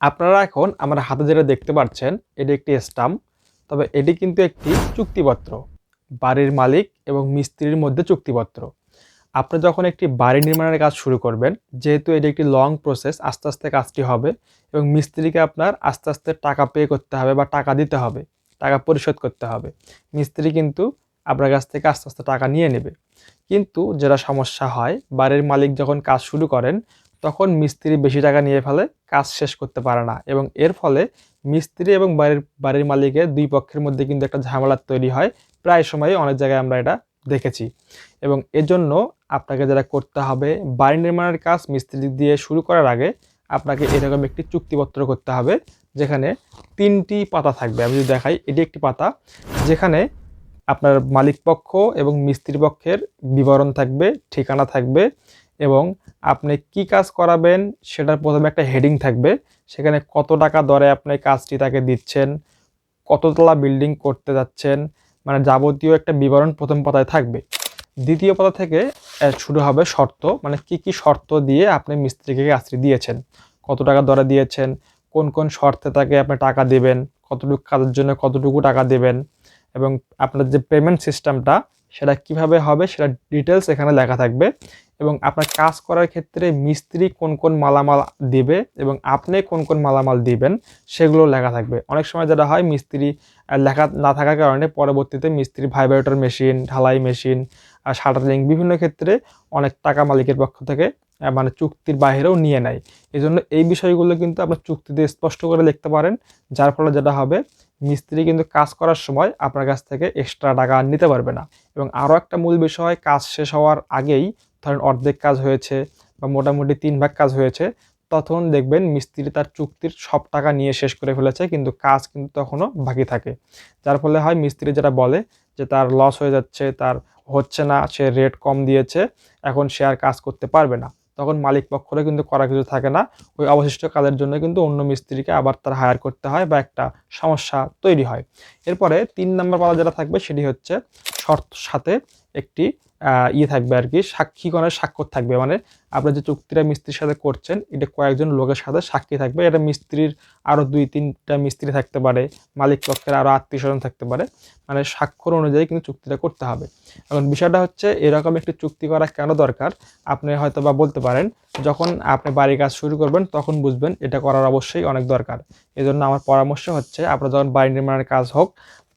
আপনারা এখন আমার হাতে যেটা দেখতে পাচ্ছেন, এটি একটি স্টাম্প, তবে এটি কিন্তু একটি চুক্তিপত্র। বাড়ির মালিক এবং মিস্ত্রির মধ্যে চুক্তিপত্র। আপনি যখন একটি বাড়ি নির্মাণের কাজ শুরু করবেন, যেহেতু এটি একটি লং প্রসেস আস্তে আস্তে কাজটি হবে এবং মিস্ত্রিকে আপনার আস্তে আস্তে টাকা পে করতে হবে বা টাকা দিতে হবে, টাকা পরিশোধ করতে হবে। মিস্ত্রি কিন্তু আপনার কাছ থেকে আস্তে আস্তে টাকা নিয়ে নেবে। কিন্তু যেটা সমস্যা হয়, বাড়ির মালিক যখন কাজ শুরু করেন তখন মিস্ত্রি বেশি টাকা নিয়ে ফেলে, কাজ শেষ করতে পারে না। এবং এর ফলে মিস্ত্রি এবং বাড়ির বাড়ির মালিকের দুই পক্ষের মধ্যে কিন্তু একটা ঝামেলা তৈরি হয়। প্রায় সময় অনেক জায়গায় আমরা এটা দেখেছি। এবং এজন্য আপনাকে যেটা করতে হবে, বাড়ি নির্মাণের কাজ মিস্ত্রি দিয়ে শুরু করার আগে আপনাকে এরকম একটি চুক্তিপত্র করতে হবে, যেখানে তিনটি পাতা থাকবে। আমি যদি দেখাই, এটি একটি পাতা, যেখানে আপনার মালিক পক্ষ এবং মিস্ত্রি পক্ষের বিবরণ থাকবে, ঠিকানা থাকবে এবং আপনি কি কাজ করাবেন সেটার প্রথমে একটা হেডিং থাকবে। সেখানে কত টাকা দরে আপনি কাজটি তাকে দিচ্ছেন, কততলা বিল্ডিং করতে যাচ্ছেন মানে যাবতীয় একটা বিবরণ প্রথম পাতায় থাকবে। দ্বিতীয় পাতা থেকে শুরু হবে শর্ত মানে কি কি শর্ত দিয়ে আপনি মিস্ত্রিকে কাজটি দিয়েছেন। কত টাকা দরে দিয়েছেন, কোন কোন শর্তে তাকে আপনি টাকা দেবেন, কতটুকু কাজের জন্য কতটুকু টাকা দেবেন, এবং আপনার যে পেমেন্ট সিস্টেমটা সেটা কীভাবে হবে, সেটা ডিটেলস এখানে লেখা থাকবে। এবং আপনার কাজ করার ক্ষেত্রে মিস্ত্রি কোন কোন মালামাল দিবে এবং আপনি কোন কোন মালামাল দিবেন, সেগুলো লেখা থাকবে। অনেক সময় যেটা হয়, মিস্ত্রি লেখা না থাকার কারণে পরবর্তীতে মিস্ত্রি ভাইব্রেটর মেশিন ঢালাই মেশিন শাটারিং বিভিন্ন ক্ষেত্রে অনেক টাকা মালিকের পক্ষ থেকে মানে চুক্তির বাইরেও নিয়ে নেয়। এই জন্য এই বিষয়গুলো কিন্তু আপনার চুক্তিতে স্পষ্ট করে লিখতে পারেন, যার ফলে যেটা হবে মিস্ত্রি কিন্তু কাজ করার সময় আপনার কাছ থেকে এক্সট্রা টাকা নিতে পারবে না। এবং আরও একটা মূল বিষয়, কাজ শেষ হওয়ার আগেই ধরেন অর্ধেক কাজ হয়েছে বা মোটামুটি তিন ভাগ কাজ হয়েছে, তখন দেখবেন মিস্ত্রি তার চুক্তির সব টাকা নিয়ে শেষ করে ফেলেছে, কিন্তু কাজ কিন্তু তখনও বাকি থাকে। যার ফলে হয় মিস্ত্রি যেটা বলে যে তার লস হয়ে যাচ্ছে, তার হচ্ছে না, সে রেট কম দিয়েছে, এখন সে আর কাজ করতে পারবে না। তখন মালিক পক্ষরে কিন্তু করা কিছু থাকে না। ওই অবশিষ্ট কাজের জন্য কিন্তু অন্য মিস্ত্রিকে আবার তার হায়ার করতে হয় বা একটা সমস্যা তৈরি হয়। এরপরে তিন নম্বর পাতা যেটা থাকবে সেটি হচ্ছে শর্ত সাথে একটি ইয়ে থাকবে আর কি সাক্ষীগণের স্বাক্ষর থাকবে। মানে আপনি যে চুক্তিটা মিস্ত্রির সাথে করছেন, এটা কয়েকজন লোকের সাথে সাক্ষী থাকবে। এটা মিস্ত্রির আরও দুই তিনটা মিস্ত্রি থাকতে পারে, মালিক পক্ষের আরও আত্মীয় স্বজন থাকতে পারে। মানে স্বাক্ষর অনুযায়ী কিন্তু চুক্তিটা করতে হবে। এখন বিষয়টা হচ্ছে, এরকম একটি চুক্তি করা কেন দরকার? আপনি হয়তো বা বলতে পারেন, যখন আপনি বাড়ির কাজ শুরু করবেন, তখন বুঝবেন এটা করার অবশ্যই অনেক দরকার। এজন্য আমার পরামর্শ হচ্ছে, আপনার যখন বাড়ি নির্মাণের কাজ হোক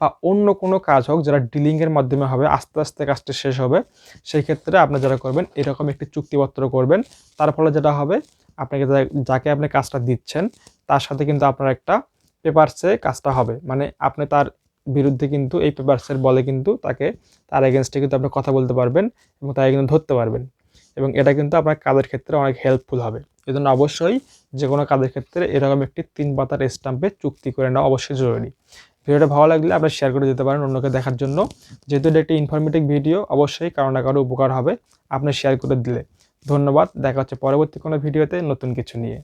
বা অন্য কোনো কাজ হোক যারা ডিলিংয়ের মাধ্যমে হবে, আস্তে আস্তে কাজটা শেষ হবে, সেই ক্ষেত্রে আপনি যারা করবেন, এরকম একটি চুক্তিপত্র করবেন। তার ফলে যেটা হবে, আপনাকে যাকে আপনি কাজটা দিচ্ছেন, তার সাথে কিন্তু আপনার একটা পেপারসে কাজটা হবে। মানে আপনি তার বিরুদ্ধে কিন্তু এই পেপারসের বলে কিন্তু তাকে, তার এগেনস্টে কিন্তু আপনি কথা বলতে পারবেন এবং তাকে কিন্তু ধরতে পারবেন। এবং এটা কিন্তু আপনার কাজের ক্ষেত্রে অনেক হেল্পফুল হবে। এই জন্য অবশ্যই যে কোনো কাজের ক্ষেত্রে এরকম একটি তিন পাতার স্টাম্পে চুক্তি করে নেওয়া অবশ্যই জরুরি। ভিডিওটা ভালো লাগলে আপনারা শেয়ার করে দিতে পারেন অন্যকে দেখার জন্য। যেহেতু এটা একটা ইনফরমেটিভ ভিডিও অবশ্যই কারও না কারও উপকার হবে। আপনি শেয়ার করে দিলে। ধন্যবাদ, দেখা হচ্ছে পরবর্তী কোনো ভিডিওতে নতুন কিছু নিয়ে।